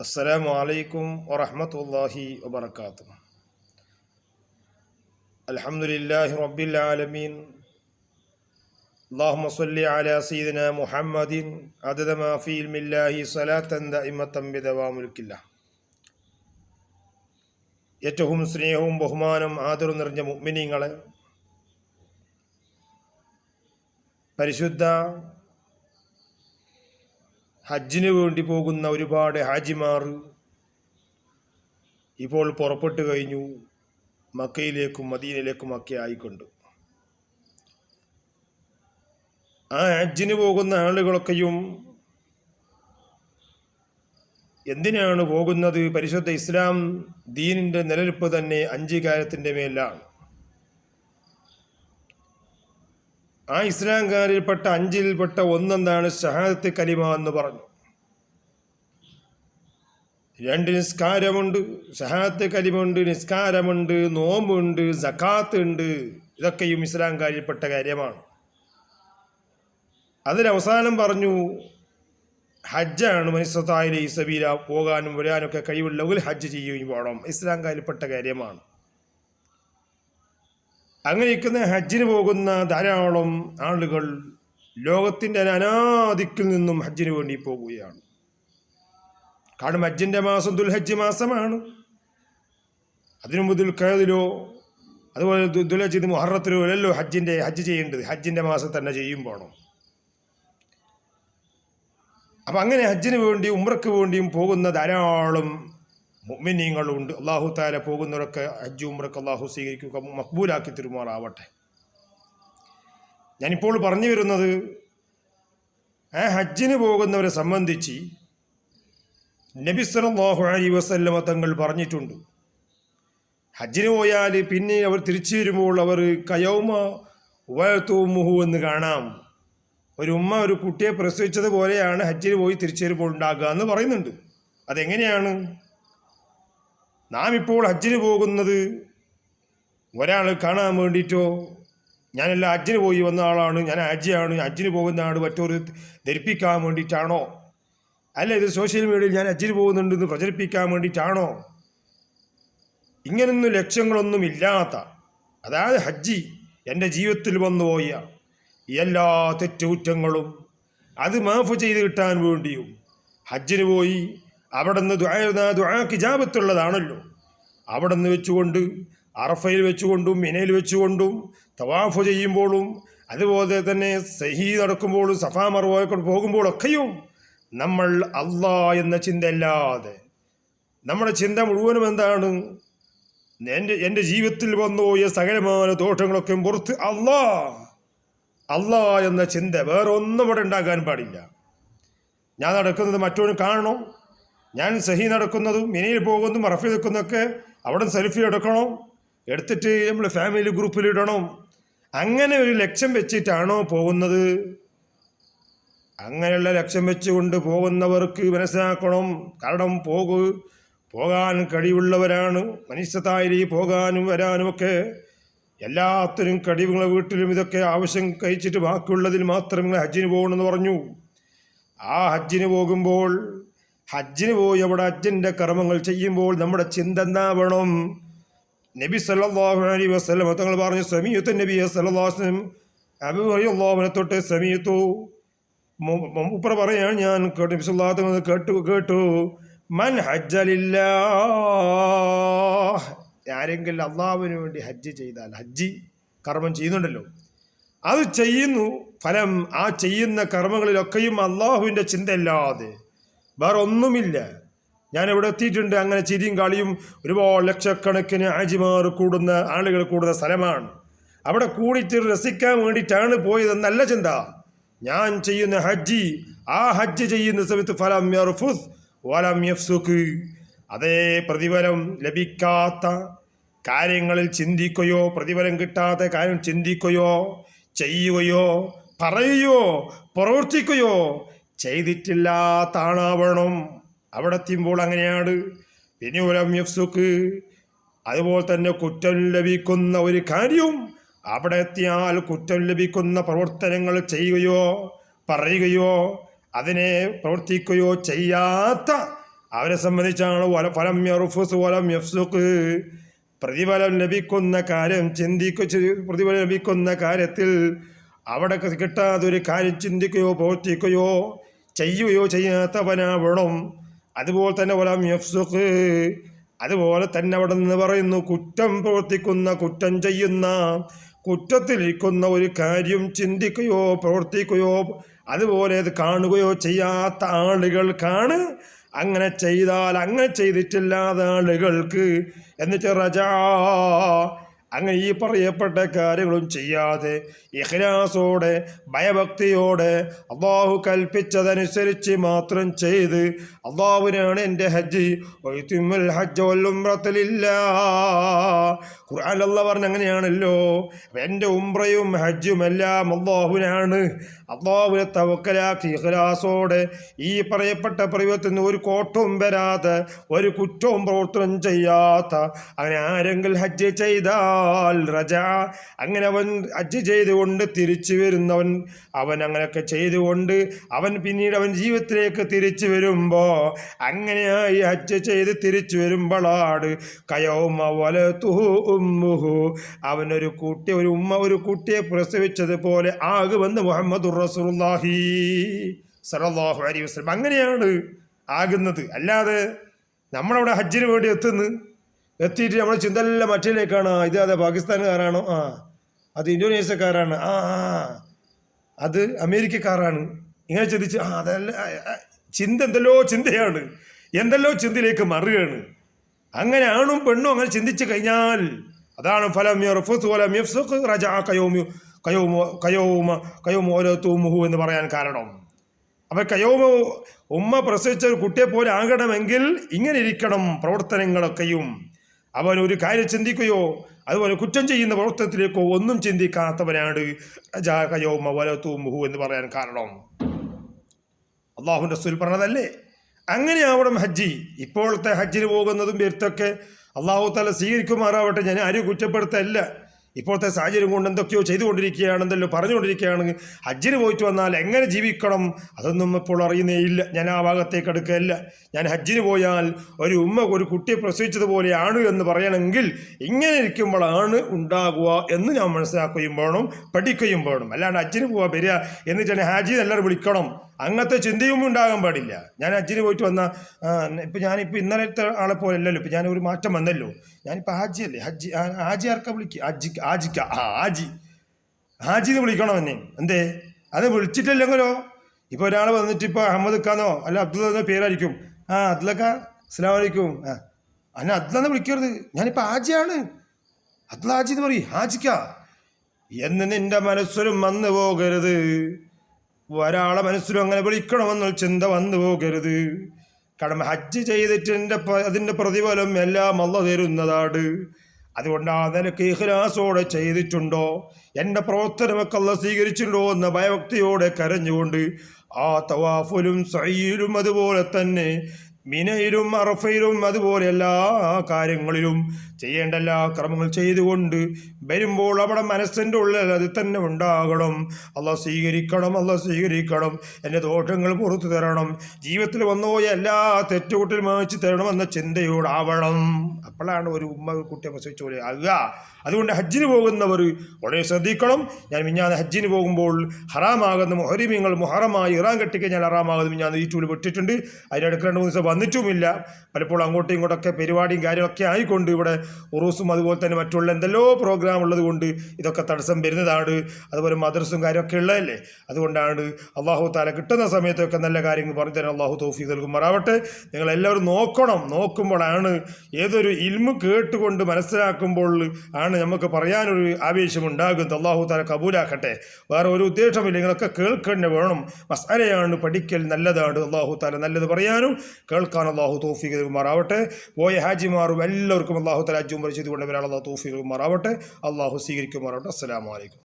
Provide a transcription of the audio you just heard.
السلام عليكم ورحمة الله وبركاته الحمد لله رب العالمين اللهم صل على سيدنا محمد عدد ما في علم الله صلاة دائمة بدوام ملك الله ഏറ്റവും സ്നേഹവും ബഹുമാനം ആദരവും നിറഞ്ഞ മുഗ്മിനീങ്ങളെ പരിശുദ്ധ ഹജ്ജിന് വേണ്ടി പോകുന്ന ഒരുപാട് ഹാജിമാർ ഇപ്പോൾ പുറപ്പെട്ടു കഴിഞ്ഞു മക്കയിലേക്കും മദീനയിലേക്കും ഒക്കെ ആയിക്കൊണ്ട്. ആ ഹജ്ജിന് പോകുന്ന ആളുകളൊക്കെയും എന്തിനാണ് പോകുന്നത്? പരിശുദ്ധ ഇസ്ലാം ദീനിന്റെ നിലനിൽപ്പ് തന്നെ അഞ്ചീകാരത്തിന്റെ മേലാണ്. ആ ഇസ്ലാംകാരിൽപ്പെട്ട അഞ്ചിൽപ്പെട്ട ഒന്നെന്താണ് ഷഹാദത്ത് കലിമ എന്ന് പറഞ്ഞു. രണ്ട് നിസ്കാരമുണ്ട് ഷഹാദത്ത് കലിമുണ്ട് നിസ്കാരമുണ്ട് നോമ്പുണ്ട് സക്കാത്ത് ഉണ്ട് ഇതൊക്കെയും ഇസ്ലാംകാരിൽപ്പെട്ട കാര്യമാണ്. അതിലവസാനം പറഞ്ഞു ഹജ്ജാണ് മനുഷ്യത്തായാലും ഈ സബീല പോകാനും വരാനൊക്കെ കഴിവുള്ളവർ ഹജ്ജ് ചെയ്യുകയും വേണം. ഇസ്ലാംകാരിൽപ്പെട്ട കാര്യമാണ്. അങ്ങനെ ഇരിക്കുന്ന ഹജ്ജിന് പോകുന്ന ധാരാളം ആളുകൾ ലോകത്തിന്റെ അനാദിക്കിൽ നിന്നും ഹജ്ജിന് വേണ്ടി പോകുകയാണ്. കാരണം ഹജ്ജിന്റെ മാസം ദുൽഹജ്ജ് മാസമാണ്. അതിനു മുതൽ കയതിലോ അതുപോലെ ദുൽഹജ്ജ് മുഹറത്തിലോ അല്ലല്ലോ ഹജ്ജിന്റെ ഹജ്ജ് ചെയ്യേണ്ടത്. ഹജ്ജിന്റെ മാസം തന്നെ ചെയ്യും അപ്പം അങ്ങനെ ഹജ്ജിന് വേണ്ടി ഉമ്രക്ക് വേണ്ടിയും പോകുന്ന ധാരാളം മുഅ്മിനീങ്ങളുണ്ട്. അള്ളാഹു താല പോകുന്നവരൊക്കെ ഹജ്ജ് അള്ളാഹു സ്വീകരിക്കുക മക്ബൂലാക്കി തിരുമാറാവട്ടെ. ഞാനിപ്പോൾ പറഞ്ഞു വരുന്നത് ആ ഹജ്ജിന് പോകുന്നവരെ സംബന്ധിച്ച് നബി സല്ലല്ലാഹു അലൈഹി വസല്ലമ തങ്ങൾ പറഞ്ഞിട്ടുണ്ട്. ഹജ്ജിന് പോയാൽ പിന്നെ അവർ തിരിച്ചു വരുമ്പോൾ അവർ കയൗമ ഉവഴത്തൂമുഹു എന്ന് കാണാം. ഒരു ഉമ്മ ഒരു കുട്ടിയെ പ്രസവിച്ചതുപോലെയാണ് ഹജ്ജിന് പോയി തിരിച്ചു വരുമ്പോൾ ഉണ്ടാകുക എന്ന് പറയുന്നുണ്ട്. അതെങ്ങനെയാണ്? നാം ഇപ്പോൾ ഹജ്ജിന് പോകുന്നത്. ഒരാൾ കാണാൻ വേണ്ടിയിട്ടോ? ഞാനെല്ലാം ഹജ്ജിന് പോയി വന്ന ആളാണ്. ഞാൻ ഹജ്ജിയാണ്. ഹജ്ജിന് പോകുന്ന ആൾ മറ്റൊരു ധരിപ്പിക്കാൻ വേണ്ടിയിട്ടാണോ? അല്ല ഇത് സോഷ്യൽ മീഡിയയിൽ ഞാൻ ഹജ്ജിന് പോകുന്നുണ്ടെന്ന് പ്രചരിപ്പിക്കാൻ വേണ്ടിയിട്ടാണോ? ഇങ്ങനൊന്നും ലക്ഷ്യങ്ങളൊന്നും ഇല്ലാത്ത അതായത് ഹജ്ജി എന്റെ ജീവിതത്തിൽ വന്നു പോയ എല്ലാ തെറ്റുകുറ്റങ്ങളും അത് മാഫ് ചെയ്ത് കിട്ടാൻ വേണ്ടിയും ഹജ്ജിന് പോയി അവിടെ നിന്ന് ദുആക്ക് ജാപത്തുള്ളതാണല്ലോ അവിടെ നിന്ന് വെച്ചുകൊണ്ട് അറഫയിൽ വെച്ചുകൊണ്ടും മിനയിൽ വെച്ചുകൊണ്ടും തവാഫ് ചെയ്യുമ്പോഴും അതുപോലെ തന്നെ സഹി നടക്കുമ്പോഴും സഫാ മറുവായിക്കൊണ്ട് പോകുമ്പോഴൊക്കെയും നമ്മൾ അള്ളാ എന്ന ചിന്തയല്ലാതെ. നമ്മുടെ ചിന്ത മുഴുവനും എന്താണ്? എന്റെ എന്റെ ജീവിതത്തിൽ വന്നുപോയ സകലമായ ദോഷങ്ങളൊക്കെ പുറത്ത് അള്ളാ അള്ളാ എന്ന ചിന്ത വേറെ ഒന്നും ഇവിടെ ഉണ്ടാകാൻ പാടില്ല. ഞാൻ നടക്കുന്നത് മറ്റൊന്ന് കാണണം. ഞാൻ സഹി നടക്കുന്നതും മിനിയിൽ പോകുന്നതും റഫി നിൽക്കുന്നതൊക്കെ അവിടെ സെൽഫി എടുക്കണം. എടുത്തിട്ട് നമ്മൾ ഫാമിലി ഗ്രൂപ്പിൽ ഇടണം. അങ്ങനെ ഒരു ലക്ഷ്യം വെച്ചിട്ടാണോ പോകുന്നത്? അങ്ങനെയുള്ള ലക്ഷ്യം വെച്ചുകൊണ്ട് പോകുന്നവർക്ക് മനസ്സിലാക്കണം. കാരണം പോകൂ പോകാൻ കഴിവുള്ളവരാണ്. മനുഷ്യത്തായി പോകാനും വരാനും ഒക്കെ എല്ലാത്തിനും കഴിവുകളെ വീട്ടിലും ഇതൊക്കെ ആവശ്യം കഴിച്ചിട്ട് ബാക്കിയുള്ളതിൽ മാത്രം നിങ്ങൾ ഹജ്ജിന് പോകണമെന്ന് പറഞ്ഞു. ആ ഹജ്ജിന് പോകുമ്പോൾ ഹജ്ജിന് പോയി അവിടെ ഹജ്ജിന്റെ കർമ്മങ്ങൾ ചെയ്യുമ്പോൾ നമ്മുടെ ചിന്ത എന്താവണം നബി സല്ലാഹു അലി വസ്ലം തങ്ങൾ പറഞ്ഞു സമീയത്ത് നബി സല്ലല്ലാഹു അലൈഹി വസല്ലം. അബൂ അള്ളാഹുവിനെ തൊട്ട് സമീയത്തു. ഉപ്പറ പറയാണ് ഞാൻ കേട്ടു നബി അലൈഹി കേട്ടു കേട്ടു. മൻ ഹജ്ജലില്ല ആരെങ്കിലും അള്ളാഹുവിന് വേണ്ടി ഹജ്ജ് ചെയ്താൽ ഹജ്ജി കർമ്മം ചെയ്യുന്നുണ്ടല്ലോ. അത് ചെയ്യുന്നു. ഫലം ആ ചെയ്യുന്ന കർമ്മങ്ങളിലൊക്കെയും അള്ളാഹുവിന്റെ ചിന്തയല്ലാതെ വേറെ ഒന്നുമില്ല ഞാൻ ഇവിടെ എത്തിയിട്ടുണ്ട്. അങ്ങനെ ചിരിയും കളിയും ഒരുപാട് ലക്ഷക്കണക്കിന് ആജിമാർ കൂടുന്ന ആളുകൾ കൂടുന്ന സ്ഥലമാണ്. അവിടെ കൂടിയിട്ട് രസിക്കാൻ വേണ്ടിയിട്ടാണ് പോയതെന്നല്ല ചിന്ത. ഞാൻ ചെയ്യുന്ന ഹജ്ജി ആ ഹജ്ജ് ചെയ്യുന്ന സമയത്ത് ഫലം വലം യഫ്സുഖ് അതേ പ്രതിഫലം ലഭിക്കാത്ത കാര്യങ്ങളിൽ ചിന്തിക്കുകയോ പ്രതിഫലം കിട്ടാത്ത കാര്യം ചിന്തിക്കുകയോ ചെയ്യുകയോ പറയുകയോ പ്രവർത്തിക്കുകയോ ചെയ്തിട്ടില്ലാത്ത ആണാവണം അവിടെ എത്തുമ്പോൾ അങ്ങനെയാണ്. ഉലം യഫ്സുക്ക് അതുപോലെ തന്നെ കുറ്റം ലഭിക്കുന്ന ഒരു കാര്യവും അവിടെ എത്തിയാൽ കുറ്റം ലഭിക്കുന്ന പ്രവർത്തനങ്ങൾ ചെയ്യുകയോ പറയുകയോ അതിനെ പ്രവർത്തിക്കുകയോ ചെയ്യാത്ത അവരെ സംബന്ധിച്ചാണ് വല ഫലം യറുഫുസ് വലം യഫ്സുക്ക് പ്രതിഫലം ലഭിക്കുന്ന കാര്യം ചിന്തിക്കുക പ്രതിഫലം ലഭിക്കുന്ന കാര്യത്തിൽ അവിടെ കിട്ടാതൊരു കാര്യം ചിന്തിക്കുകയോ പ്രവർത്തിക്കുകയോ ചെയ്യുകയോ ചെയ്യാത്തവനാവണം. അതുപോലെ തന്നെ വലം യഫ്സുഖ്. അതുപോലെ തന്നെ അവിടെ നിന്ന് പറയുന്നു കുറ്റം പ്രവർത്തിക്കുന്ന കുറ്റം ചെയ്യുന്ന കുറ്റത്തിലിരിക്കുന്ന ഒരു കാര്യം ചിന്തിക്കുകയോ പ്രവർത്തിക്കുകയോ അതുപോലെ അത് കാണുകയോ ചെയ്യാത്ത ആളുകൾക്കാണ്. അങ്ങനെ ചെയ്താൽ അങ്ങനെ ചെയ്തിട്ടില്ലാത്ത ആളുകൾക്ക് എന്നിട്ട് റജാ അങ്ങനെ ഈ പറയപ്പെട്ട കാര്യങ്ങളും ചെയ്യാതെ ഇഹ്ലാസോടെ ഭയഭക്തിയോടെ അള്ളാഹു കൽപ്പിച്ചതനുസരിച്ച് മാത്രം ചെയ്ത് അള്ളാഹുവിനാണ് എന്റെ ഹജ്ജ്. ഹജ്ജ് വല്ലുംറത്തിലില്ല ഖുർആാനുള്ള പറഞ്ഞ അങ്ങനെയാണല്ലോ. എന്റെ ഉംറയും ഹജ്ജും എല്ലാം അള്ളാഹുവിനാണ്. അള്ളാഹുവിനെ തവക്കലാക്കി ഇഹ്ലാസോടെ ഈ പറയപ്പെട്ട പ്രയോഗത്തിൽ നിന്ന് ഒരു കോട്ടവും വരാതെ ഒരു കുറ്റവും പ്രവർത്തനം ചെയ്യാത്ത അങ്ങനെ ആരെങ്കിലും ഹജ്ജ് ചെയ്താൽ റജ. അങ്ങനെ അവൻ അജ് ചെയ്തുകൊണ്ട് തിരിച്ചു വരുന്നവൻ അവൻ അങ്ങനെയൊക്കെ ചെയ്തുകൊണ്ട് അവൻ പിന്നീട് അവൻ ജീവിതത്തിലേക്ക് തിരിച്ചു വരുമ്പോൾ അങ്ങനെയായി ഹജ്ജ് ചെയ്ത് തിരിച്ചു വരുമ്പോളാട് കയോമ വലതുഹു ഉമ്മുഹു. അവനൊരു കുട്ടി ഒരു ഉമ്മ ഒരു കുട്ടിയെ പ്രസവിച്ചതുപോലെ ആകുമെന്ന് മുഹമ്മദ് റസൂലുള്ളാഹി സലാഹു അലി വസ്ലം അങ്ങനെയാണ് ആകുന്നത്. അല്ലാതെ നമ്മളവിടെ ഹജ്ജിന് വേണ്ടി എത്തുന്നു. എത്തിയിട്ട് നമ്മുടെ ചിന്തയെല്ലാം മറ്റിലേക്കാണ് ഇത് അതെ പാകിസ്ഥാനുകാരാണോ ആ അത് ഇന്തോനേഷ്യക്കാരാണ്. ആ ആ അത് അമേരിക്കക്കാരാണ്. ഇങ്ങനെ ചിന്തിച്ച് ആ അതല്ല ചിന്ത എന്തല്ലോ ചിന്തയാണ്. എന്തല്ലോ ചിന്തയിലേക്ക് മറുകയാണ് അങ്ങനെ ആണും പെണ്ണും അങ്ങനെ ചിന്തിച്ചു കഴിഞ്ഞാൽ അതാണ് എന്ന് പറയാൻ കാരണം. അപ്പൊ കയോമ ഉമ്മ പ്രസവിച്ച ഒരു കുട്ടിയെ പോലെ ആകണമെങ്കിൽ ഇങ്ങനെ ഇരിക്കണം പ്രവർത്തനങ്ങളൊക്കെയും. അവൻ ഒരു കാര്യം ചിന്തിക്കുകയോ അതുപോലെ കുറ്റം ചെയ്യുന്ന പ്രവർത്തനത്തിലേക്കോ ഒന്നും ചിന്തിക്കാത്തവനാണ് ജാ കയോമ വലത്തുമുഹു എന്ന് പറയാൻ കാരണം. അള്ളാഹുന്റെ സുൽ പറഞ്ഞതല്ലേ? അങ്ങനെ ആവണം ഹജ്ജി. ഇപ്പോഴത്തെ ഹജ്ജിന് പോകുന്നതും വ്യക്തൊക്കെ അള്ളാഹു തല സ്വീകരിക്കുമാറാവട്ടെ ഞാൻ ആരും കുറ്റപ്പെടുത്തല്ല. ഇപ്പോഴത്തെ സാഹചര്യം കൊണ്ട് എന്തൊക്കെയോ ചെയ്തുകൊണ്ടിരിക്കുകയാണെന്നല്ലോ പറഞ്ഞുകൊണ്ടിരിക്കുകയാണെങ്കിൽ പറഞ്ഞുകൊണ്ടിരിക്കുകയാണ്. ഹജ്ജിന് പോയിട്ട് വന്നാൽ എങ്ങനെ ജീവിക്കണം? അതൊന്നും ഇപ്പോൾ അറിയുന്നേ ഇല്ല. ഞാൻ ആ ഭാഗത്തേക്ക് എടുക്കുകയല്ല ഞാൻ ഹജ്ജിന് പോയാൽ ഒരു ഉമ്മ ഒരു കുട്ടിയെ പ്രസവിച്ചതുപോലെയാണ് എന്ന് പറയണമെങ്കിൽ ഇങ്ങനെ ഇരിക്കുമ്പോഴാണ് ഉണ്ടാകുക എന്ന് ഞാൻ മനസ്സിലാക്കുകയും വേണം പഠിക്കുകയും വേണം. അല്ലാണ്ട് ഹജ്ജിന് പോവാ വരിക എന്നിട്ട് ഞാൻ ഹാജി എല്ലാവരും വിളിക്കണം. അങ്ങനത്തെ ചിന്തയും ഉണ്ടാകാൻ പാടില്ല. ഞാൻ ഹജ്ജിന് പോയിട്ട് വന്ന ഇപ്പം ഞാനിപ്പോൾ ഇന്നലത്തെ ആളെ പോലെ അല്ലല്ലോ ഇപ്പം ഞാനൊരു മാറ്റം വന്നല്ലോ. ഞാനിപ്പോൾ ഹാജി അല്ലേ? ഹജ്ജി ഹാജി ആർക്കാ വിളിക്കുക ഹജ്ജി ഹാജിക്ക ആ ഹാജി. ഹാജി എന്ന് വിളിക്കണം എന്നെ എന്തേ? അത് വിളിച്ചിട്ടില്ലെങ്കിലോ? ഇപ്പോൾ ഒരാൾ വന്നിട്ട് ഇപ്പോൾ അഹമ്മദ് ഖാനോ അല്ല അബ്ദുള്ള എന്ന പേരായിരിക്കും. ആ അബ്ദുള്ളക്ക അസ്സാം വലൈക്കും ആ അന്നെ അബ്ദുള്ള വിളിക്കരുത്. ഞാനിപ്പോൾ ഹാജിയാണ്. അബ്ദുള്ള ഹാജി എന്ന് പറയും ഹാജിക്ക. എന്ന് നിന്റെ മനസ്സിലും വന്നു പോകരുത്. ഒരാളെ മനസ്സിലും അങ്ങനെ വിളിക്കണമെന്നുള്ള ചിന്ത വന്നു പോകരുത്. കാരണം ഹജ്ജ് ചെയ്തിട്ടിന്റെ അതിന്റെ പ്രതിഫലം എല്ലാം അല്ല തരുന്നതാണ്. അതുകൊണ്ട് ആ നിലയ്ക്ക് ഇഹ്ലാസോടെ ചെയ്തിട്ടുണ്ടോ എന്റെ പ്രവർത്തനമൊക്കെ അല്ല സ്വീകരിച്ചിട്ടുണ്ടോ എന്ന ഭയഭക്തിയോടെ കരഞ്ഞുകൊണ്ട് ആ തവാഫുലും സയ്യിലും അതുപോലെ തന്നെ മിനയിലും അറഫയിലും അതുപോലെ എല്ലാ കാര്യങ്ങളിലും ചെയ്യേണ്ട എല്ലാ ക്രമങ്ങൾ ചെയ്തുകൊണ്ട് വരുമ്പോൾ അവിടെ മനസ്സിന്റെ ഉള്ളിൽ അത് തന്നെ ഉണ്ടാകണം. അല്ല സ്വീകരിക്കണം അല്ല സ്വീകരിക്കണം. എന്റെ ദോഷങ്ങൾ പുറത്തു തരണം. ജീവിതത്തിൽ വന്നുപോയ എല്ലാ തെറ്റുകുട്ടിൽ മാറ്റി തരണമെന്ന ചിന്തയോടാവണം അപ്പോഴാണ് ഒരു ഉമ്മ കുട്ടിയെ പ്രസവിച്ച പോലെ ആകുക അതുകൊണ്ട് ഹജ്ജിന് പോകുന്നവർ വളരെ ശ്രദ്ധിക്കണം. ഞാൻ മിഞ്ഞാന്ന് ഹജ്ജിന് പോകുമ്പോൾ ഹറാമാകുന്ന മൊഹരിമീങ്ങൾ മുഹറമായി ഇറാൻ കെട്ടിക്കഴിഞ്ഞാൽ ഹറാമാകുന്ന ഞാൻ വിട്ടിട്ടുണ്ട് അതിനിടയ്ക്ക് രണ്ട് മൂന്ന് ദിവസം വന്നിട്ടുമില്ല. പലപ്പോഴും അങ്ങോട്ടും ഇങ്ങോട്ടൊക്കെ പരിപാടിയും കാര്യങ്ങളൊക്കെ ആയിക്കൊണ്ട് ഇവിടെ ഉറൂസും അതുപോലെ തന്നെ മറ്റുള്ള എന്തെല്ലോ പ്രോഗ്രാം ഉള്ളത് കൊണ്ട് ഇതൊക്കെ തടസ്സം വരുന്നതാണ്. അതുപോലെ മദ്രസും കാര്യമൊക്കെ ഉള്ളതല്ലേ? അതുകൊണ്ടാണ് അള്ളാഹു താല കിട്ടുന്ന സമയത്തൊക്കെ നല്ല കാര്യങ്ങൾ പറഞ്ഞു തരാൻ അള്ളാഹു തോഫീ നൽകുമാറാവട്ടെ. മറാവട്ടെ നിങ്ങളെല്ലാവരും നോക്കണം. നോക്കുമ്പോഴാണ് ഏതൊരു ഇൽമ് കേട്ടുകൊണ്ട് മനസ്സിലാക്കുമ്പോൾ ആണ് നമുക്ക് പറയാനൊരു ആവേശമുണ്ടാകുന്നത്. അള്ളാഹു താല കബൂലാക്കട്ടെ. വേറെ ഒരു ഉദ്ദേശമില്ല നിങ്ങളൊക്കെ കേൾക്കേണ്ട വേണം. മസാലയാണ് പഠിക്കൽ നല്ലതാണ്. അള്ളാഹു താല നല്ലത് പറയാനും കേൾക്കാൻ അള്ളാഹു തൗഫീഖ് നൽകുമാറാവട്ടെ. പോയ ഹാജിമാറും എല്ലാവർക്കും അള്ളാഹു താല അജ്ജും പരിചയത്തിൽ വരാൻ അള്ളാഹു തൗഫീഖ് നൽകുമാറാവട്ടെ. അള്ളാഹു സ്വീകരിക്കുമാറാവട്ടെ. അസ്സലാമു അലൈക്കും.